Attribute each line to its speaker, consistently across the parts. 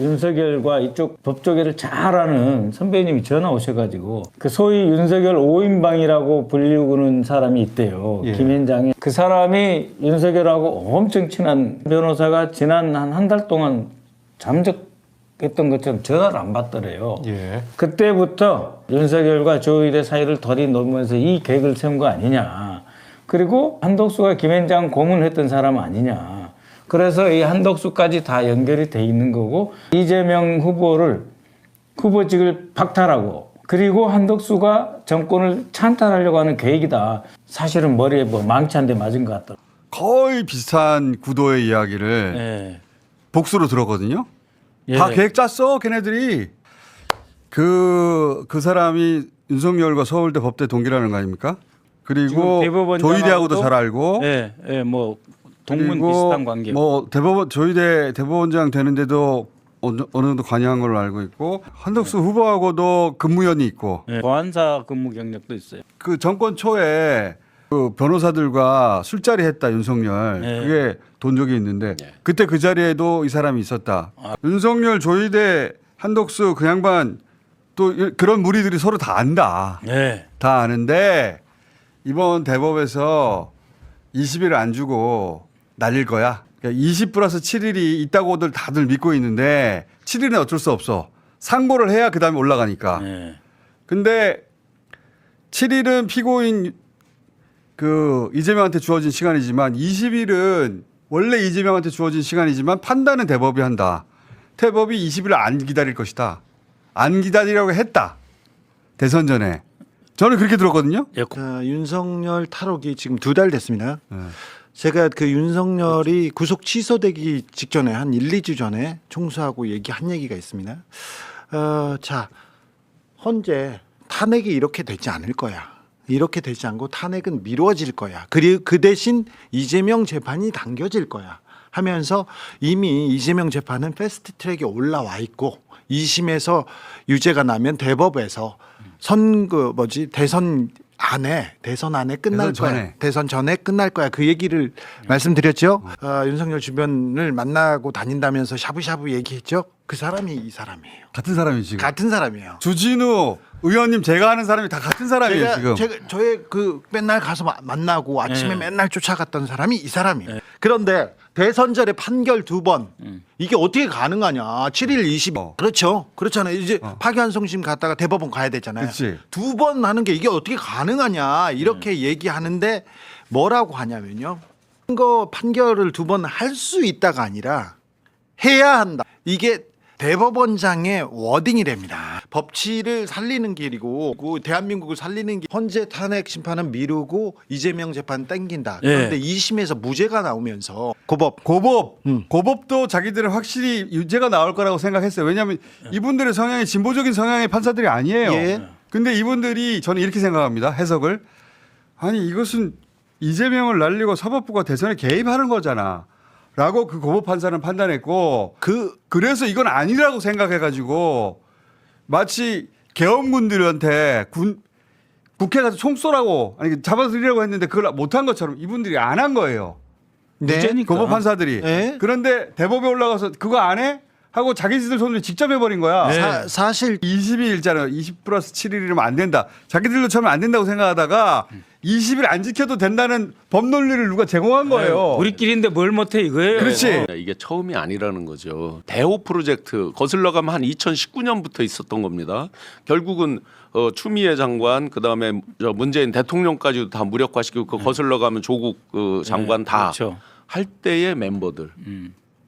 Speaker 1: 윤석열과 이쪽 법조계를 잘 아는 선배님이 전화 오셔가지고 그 소위 윤석열 5인방이라고 불리우는 사람이 있대요.
Speaker 2: 예.
Speaker 1: 김현장이. 그 사람이 윤석열하고 엄청 친한 변호사가 지난 한 한 달 동안 잠적했던 것처럼 전화를 안 받더래요.
Speaker 2: 예.
Speaker 1: 그때부터 윤석열과 조의대 사이를 덜이 놓으면서 이 계획을 세운 거 아니냐. 그리고 한덕수가 김현장 고문했던 사람 아니냐. 그래서 이 한덕수까지 다 연결이 돼 있는 거고 이재명 후보를 후보직을 박탈하고 그리고 한덕수가 정권을 찬탈하려고 하는 계획이다. 사실은 머리에 뭐 망치 한 대 맞은 것 같더라고요.
Speaker 2: 거의 비슷한 구도의 이야기를
Speaker 1: 예.
Speaker 2: 복수로 들었거든요.
Speaker 1: 예.
Speaker 2: 다 계획 짰어, 걔네들이. 그, 그 사람이 윤석열과 서울대 법대 동기라는 거 아닙니까? 그리고 조의대하고도 잘 알고.
Speaker 1: 예, 예, 뭐 동문
Speaker 2: 그리고
Speaker 1: 비슷한 관계.
Speaker 2: 뭐 대법원 조의대 대법원장 되는데도 어느, 어느 정도 관여한 걸로 알고 있고 한덕수 후보하고도 근무연이 있고
Speaker 1: 예. 보안사 근무 경력도 있어요.
Speaker 2: 그 정권 초에 그 변호사들과 술자리 했다 윤석열
Speaker 1: 네.
Speaker 2: 그게 돈 적이 있는데 그때 그 자리에도 이 사람이 있었다 윤석열 조의대 한덕수 그 양반 또 이- 그런 무리들이 서로 다 안다
Speaker 1: 예.
Speaker 2: 다 아는데 이번 대법에서 20일 안 주고 날릴 거야. 그러니까 20 플러스 7일이 있다고들 다들 믿고 있는데 7일은 어쩔 수 없어. 상고를 해야 그 다음에 올라가니까.
Speaker 1: 예.
Speaker 2: 근데 7일은 피고인 그 이재명한테 주어진 시간이지만 20일은 원래 이재명한테 주어진 시간이지만 판단은 대법이 한다. 대법이 20일을 안 기다릴 것이다. 안 기다리려고 했다. 대선 전에. 저는 그렇게 들었거든요.
Speaker 1: 예.
Speaker 3: 자, 윤석열 탈옥이 지금 두 달 됐습니다.
Speaker 2: 네.
Speaker 3: 제가 그 윤석열이 구속 취소되기 직전에 한 1, 2주 전에 총수하고 얘기한 얘기가 있습니다. 어, 자, 헌재 탄핵이 이렇게 되지 않을 거야. 이렇게 되지 않고 탄핵은 미뤄질 거야. 그리고 그 대신 이재명 재판이 당겨질 거야. 하면서 이미 이재명 재판은 패스트 트랙에 올라와 있고 2심에서 유죄가 나면 대법에서 선그 뭐지 대선 안에 대선 안에 끝날
Speaker 2: 대선
Speaker 3: 거야.
Speaker 2: 전에.
Speaker 3: 대선 전에 끝날 거야. 그 얘기를 말씀드렸죠. 어, 윤석열 주변을 만나고 다닌다면서 샤브샤브 얘기했죠. 그 사람이 이 사람이에요.
Speaker 2: 같은 사람이 지금.
Speaker 3: 같은 사람이에요.
Speaker 2: 주진우 의원님 제가 아는 사람이 다 같은 사람이에요
Speaker 3: 제가,
Speaker 2: 지금.
Speaker 3: 제가 저의 그 맨날 가서 마- 만나고 아침에
Speaker 1: 네.
Speaker 3: 맨날 쫓아갔던 사람이 이 사람이에요. 그런데 대선절에 판결 두 번 이게 어떻게 가능하냐? 7일 20일
Speaker 2: 어.
Speaker 3: 그렇죠. 그렇잖아요. 이제 파기환송심 갔다가 대법원 가야 되잖아요.
Speaker 2: 그치.
Speaker 3: 두 번 하는 게 이게 어떻게 가능하냐? 이렇게 얘기하는데 뭐라고 하냐면요. 선거 판결을 두 번 할 수 있다가 아니라 해야 한다. 이게 대법원장의 워딩이랍니다. 법치를 살리는 길이고 그 대한민국을 살리는 길. 헌재 탄핵 심판은 미루고 이재명 재판 땡긴다.
Speaker 1: 예.
Speaker 3: 그런데 2심에서 무죄가 나오면서 고법
Speaker 2: 고법,
Speaker 3: 음.
Speaker 2: 고법도 자기들은 확실히 유죄가 나올 거라고 생각했어요. 왜냐하면 이분들의 성향이 진보적인 성향의 판사들이 아니에요.
Speaker 3: 예.
Speaker 2: 근데 이분들이 저는 이렇게 생각합니다. 해석을 아니 이것은 이재명을 날리고 사법부가 대선에 개입하는 거잖아. 라고 그 고법 판사는 판단했고
Speaker 3: 그
Speaker 2: 그래서 이건 아니라고 생각해 가지고 마치 계엄군들한테 군 국회 가서 총 쏘라고 아니 잡아들이라고 했는데 그걸 못한 것처럼 이분들이 안 한 거예요.
Speaker 3: 네.
Speaker 1: 무죄니까.
Speaker 2: 고법 판사들이.
Speaker 3: 네.
Speaker 2: 그런데 대법에 올라가서 그거 안 해? 하고 자기들 손으로 직접 해버린 거야.
Speaker 1: 네.
Speaker 3: 사, 사실
Speaker 2: 20일이잖아요. 20 플러스 7일이면 안 된다. 자기들도 처음에 안 된다고 생각하다가 20일 안 지켜도 된다는 법 논리를 누가 제공한 거예요.
Speaker 1: 우리끼리인데 뭘 못해 이거예요.
Speaker 2: 그렇지.
Speaker 4: 이게 처음이 아니라는 거죠. 대호 프로젝트 거슬러 가면 한 2019년부터 있었던 겁니다. 결국은 어, 추미애 장관 그다음에 저 문재인 대통령까지도 다 무력화시키고 그 거슬러 가면 조국 그 장관 다 할
Speaker 1: 그렇죠.
Speaker 4: 때의 멤버들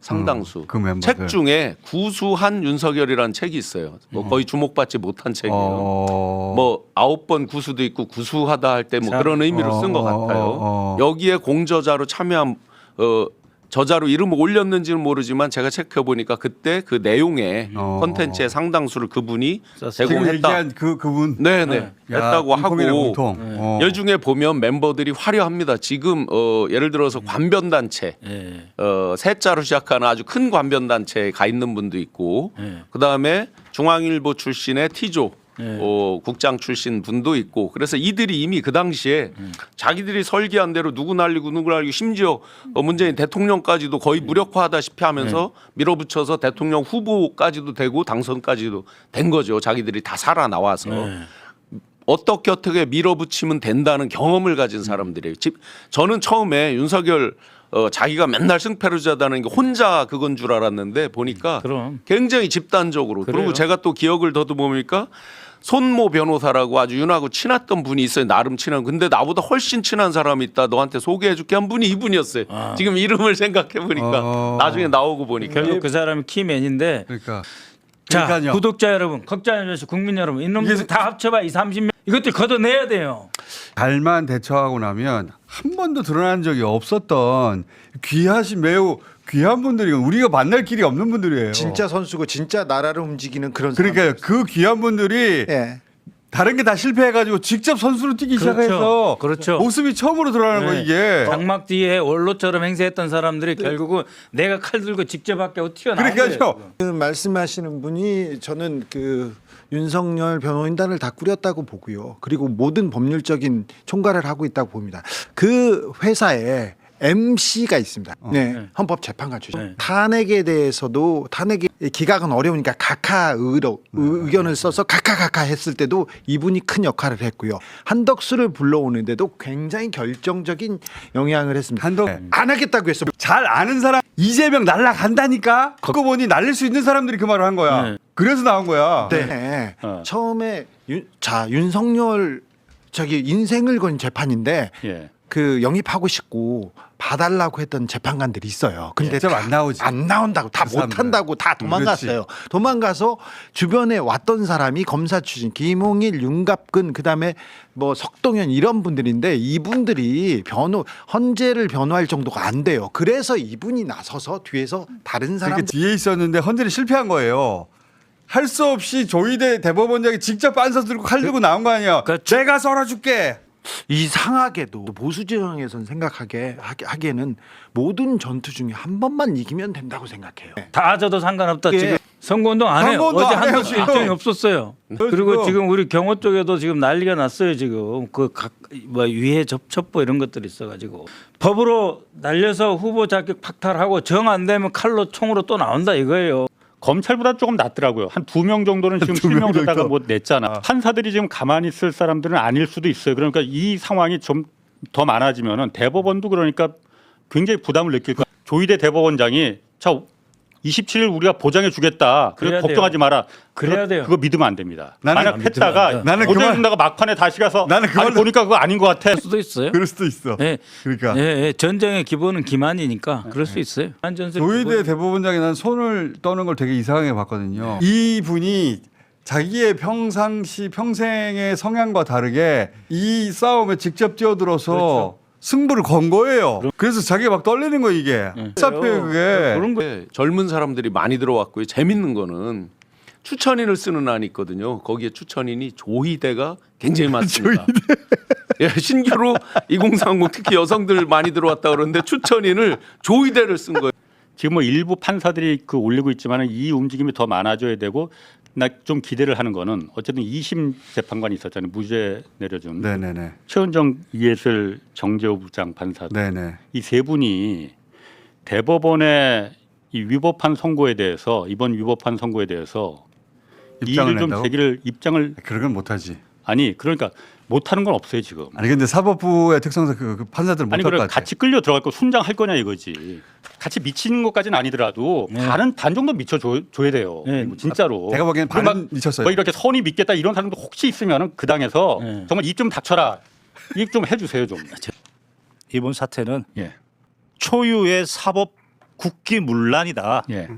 Speaker 4: 상당수
Speaker 2: 음, 그 멤버들.
Speaker 4: 책 중에 구수한 윤석열이라는 책이 있어요. 뭐 거의 주목받지 못한 책이에요.
Speaker 2: 어...
Speaker 4: 뭐 아홉 번 구수도 있고 구수하다 할 때 뭐
Speaker 1: 자,
Speaker 4: 그런 의미로 쓴 것
Speaker 2: 어,
Speaker 4: 같아요.
Speaker 2: 어, 어.
Speaker 4: 여기에 공저자로 참여한 어 저자로 이름을 올렸는지는 모르지만 제가 체크해 보니까 그때 그 내용의
Speaker 2: 어.
Speaker 4: 컨텐츠의 상당수를 그분이.
Speaker 2: 지금
Speaker 4: 제공했다.
Speaker 2: 얘기한 그 그분.
Speaker 4: 네네
Speaker 2: 야,
Speaker 4: 했다고 하고
Speaker 2: 공통. 어.
Speaker 4: 여 중에 보면 멤버들이 화려합니다. 지금 어 예를 들어서 관변 단체
Speaker 1: 예.
Speaker 4: 어 세 자로 시작하는 아주 큰 관변 단체에 가 있는 분도 있고
Speaker 1: 예.
Speaker 4: 그다음에 중앙일보 출신의 티조
Speaker 1: 네.
Speaker 4: 어, 국장 출신 분도 있고 그래서 이들이 이미 그 당시에 자기들이 설계한 대로 누구 날리고 누구 날리고 심지어 어, 문재인 대통령까지도 거의 무력화하다시피 하면서 밀어붙여서 대통령 후보까지도 되고 당선까지도 된 거죠. 자기들이 다 살아 나와서.
Speaker 1: 네.
Speaker 4: 어떻게 어떻게 밀어붙이면 된다는 경험을 가진 사람들이에요. 집 저는 처음에 윤석열 어, 자기가 맨날 승패를 자다는 게 혼자 그건 줄 알았는데 보니까
Speaker 1: 그럼.
Speaker 4: 굉장히 집단적으로
Speaker 1: 그래요.
Speaker 4: 그리고 제가 또 기억을 더듬으니까 손모 변호사라고 아주 윤하고 친했던 분이 있어요. 나름 친한. 근데 나보다 훨씬 친한 사람이 있다. 너한테 소개해줄게 한 분이 이분이었어요.
Speaker 1: 아.
Speaker 4: 지금 이름을 생각해 보니까
Speaker 2: 어.
Speaker 4: 나중에 나오고 보니까
Speaker 1: 결국 그 사람이 키맨인데
Speaker 2: 그러니까
Speaker 1: 자
Speaker 2: 그러니까요.
Speaker 1: 구독자 여러분, 걱정 여러분, 국민 여러분 이놈들 다 합쳐봐 이 30명 이것들 걷어내야 돼요.
Speaker 2: 잘만 대처하고 나면 한 번도 드러난 적이 없었던 귀하신 매우 귀한 분들이 우리가 만날 길이 없는 분들이에요.
Speaker 3: 진짜 선수고 진짜 나라를 움직이는 그런
Speaker 2: 그러니까요. 그 귀한 분들이
Speaker 3: 예.
Speaker 2: 다른 게 다 실패해가지고 직접 선수로 뛰기
Speaker 1: 그렇죠.
Speaker 2: 시작해서
Speaker 1: 그렇죠.
Speaker 2: 모습이 처음으로 드러나는 거
Speaker 1: 네.
Speaker 2: 이게.
Speaker 1: 장막 뒤에 원로처럼 행세했던 사람들이 결국은 내가 칼 들고 직접 밖에 튀어나온
Speaker 2: 그러니까요.
Speaker 1: 거예요.
Speaker 3: 그 말씀하시는 분이 저는 그 윤석열 변호인단을 다 꾸렸다고 보고요. 그리고 모든 법률적인 총괄을 하고 있다고 봅니다. 그 회사에 MC가 있습니다. 네, 헌법재판관 출신.
Speaker 1: 네.
Speaker 3: 탄핵에 대해서도 탄핵의 기각은 어려우니까 각하 의로 의견을 써서 각하 각하 했을 때도 이분이 큰 역할을 했고요. 한덕수를 불러오는데도 굉장히 결정적인 영향을 했습니다.
Speaker 2: 한덕
Speaker 3: 안 하겠다고 했어.
Speaker 2: 잘 아는 사람 이재명 날라간다니까. 그거 보니 날릴 수 있는 사람들이 그 말을 한 거야.
Speaker 1: 네.
Speaker 2: 그래서 나온 거야.
Speaker 3: 네.
Speaker 1: 어.
Speaker 3: 처음에 윤, 자 윤석열 저기 인생을 건 재판인데
Speaker 1: 예.
Speaker 3: 그 영입하고 싶고 봐달라고 했던 재판관들이 있어요. 근데
Speaker 2: 직접 안 나오지.
Speaker 3: 안 나온다고 다
Speaker 2: 그 사람들은.
Speaker 3: 못한다고 다 도망갔어요. 도망가서 주변에 왔던 사람이 검사 출신 김홍일, 윤갑근 그다음에 뭐 석동현 이런 분들인데 이분들이 변호 헌재를 변호할 정도가 안 돼요. 그래서 이분이 나서서 뒤에서 다른 사람
Speaker 2: 그렇게 뒤에 있었는데 헌재를 실패한 거예요. 할 수 없이 조희대 대법원장이 직접 빤서 들고 칼 들고 나온 거 아니야.
Speaker 1: 그-
Speaker 2: 내가 썰어줄게.
Speaker 3: 이상하게도 보수 진영에선 생각하게 하기- 하기에는 모든 전투 중에 한 번만 이기면 된다고 생각해요.
Speaker 1: 다 져도 상관없다.
Speaker 3: 예.
Speaker 1: 지금 선거운동 안 해요.
Speaker 2: 선거운동
Speaker 1: 어제
Speaker 2: 안 해요,
Speaker 1: 한덕수
Speaker 2: 지금.
Speaker 1: 일정이 없었어요. 그리고
Speaker 2: 지금.
Speaker 1: 지금 우리 경호 쪽에도 지금 난리가 났어요. 지금 그각뭐 위해 접촉부 이런 것들이 있어가지고 법으로 날려서 후보 자격 박탈하고 정 안 되면 칼로 총으로 또 나온다 이거예요.
Speaker 5: 검찰보다 조금 낫더라고요. 한 두 명 정도는 지금
Speaker 2: 두명
Speaker 5: 실명되다가
Speaker 2: 정도.
Speaker 5: 뭐 냈잖아. 판사들이 지금 가만히 있을 사람들은 아닐 수도 있어요. 그러니까 이 상황이 좀 더 많아지면은 대법원도 그러니까 굉장히 부담을 느낄 거야. 조희대 대법원장이 자 27일 우리가 보장해 주겠다.
Speaker 1: 그래야
Speaker 5: 그래 걱정하지
Speaker 1: 돼요.
Speaker 5: 마라.
Speaker 1: 그래야
Speaker 5: 그거,
Speaker 1: 돼요.
Speaker 5: 그거 믿으면 안 됩니다.
Speaker 2: 나는
Speaker 5: 만약
Speaker 1: 안 믿으면
Speaker 5: 했다가
Speaker 1: 돼요.
Speaker 2: 나는
Speaker 5: 보장해
Speaker 2: 그만-
Speaker 5: 준다가 막판에 다시 가서
Speaker 2: 나는 그걸로-
Speaker 5: 아니 보니까 그거 아닌 것 같아.
Speaker 1: 할 수도 있어요.
Speaker 2: 그럴 수도 있어.
Speaker 1: 예.
Speaker 2: 그러니까
Speaker 1: 예, 예. 전쟁의 기본은 기만이니까 그럴 수 있어요. 한전세
Speaker 2: 조희대 대법원장이 난 손을 떠는 걸 되게 이상하게 봤거든요. 이 분이 자기의 평상시 평생의 성향과 다르게 이 싸움에 직접 뛰어들어서 승부를 건 거예요. 그래서 자기가 막 떨리는 거 이게. 쌉해요 그게.
Speaker 1: 그런 거.
Speaker 4: 네, 젊은 사람들이 많이 들어왔고요. 재밌는 거는 추천인을 쓰는 안이 있거든요. 거기에 추천인이 조희대가 굉장히 많습니다. 예, 신규로 2030 특히 여성들 많이 들어왔다 그러는데 추천인을 조희대를 쓴 거예요.
Speaker 5: 지금 뭐 일부 판사들이 그 올리고 있지만 이 움직임이 더 많아져야 되고 나좀 기대를 하는 거는 어쨌든 2심 재판관이 있었잖아요. 무죄 내려준
Speaker 2: 네네네.
Speaker 5: 최은정, 이예슬, 정재호 부장 판사
Speaker 2: 네네.
Speaker 5: 이세 분이 대법원의 이 위법한 선고에 대해서 이번 위법한 선고에 대해서
Speaker 2: 입장을
Speaker 5: 이의를 좀? 제기를 입장을
Speaker 2: 그런 건 못하지.
Speaker 5: 아니 그러니까 못하는 건 없어요 지금.
Speaker 2: 아니 근데 사법부의 특성상 그, 그 판사들은
Speaker 5: 아니
Speaker 2: 못할
Speaker 5: 그래
Speaker 2: 것 같아.
Speaker 5: 같이 끌려 들어갈 거 순장할 거냐 이거지. 같이 미치는 것까지는 아니더라도
Speaker 1: 네.
Speaker 5: 반은 반 정도 미쳐 줘, 줘야 돼요.
Speaker 1: 네.
Speaker 5: 진짜로.
Speaker 2: 내가 보기엔
Speaker 5: 그리고
Speaker 2: 반은
Speaker 5: 막
Speaker 2: 미쳤어요.
Speaker 5: 뭐 이렇게 선이 믿겠다 이런 사람도 혹시 있으면은 그 당에서
Speaker 1: 네.
Speaker 5: 정말 입 좀 닥쳐라. 입 좀 해주세요 좀.
Speaker 6: 이번 사태는
Speaker 5: 예.
Speaker 6: 초유의 사법 국기 문란이다.
Speaker 5: 예.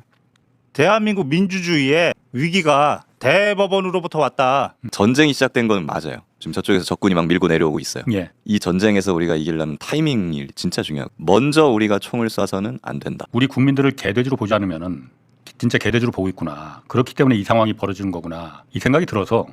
Speaker 6: 대한민국 민주주의의 위기가 대법원으로부터 왔다.
Speaker 7: 전쟁이 시작된 건 맞아요. 지금 저쪽에서 적군이 막 밀고 내려오고 있어요.
Speaker 5: 예.
Speaker 7: 이 전쟁에서 우리가 이기려면 타이밍이 진짜 중요하고 먼저 우리가 총을 쏴서는 안 된다.
Speaker 5: 우리 국민들을 개돼지로 보지 않으면은 진짜 개돼지로 보고 있구나. 그렇기 때문에 이 상황이 벌어지는 거구나. 이 생각이 들어서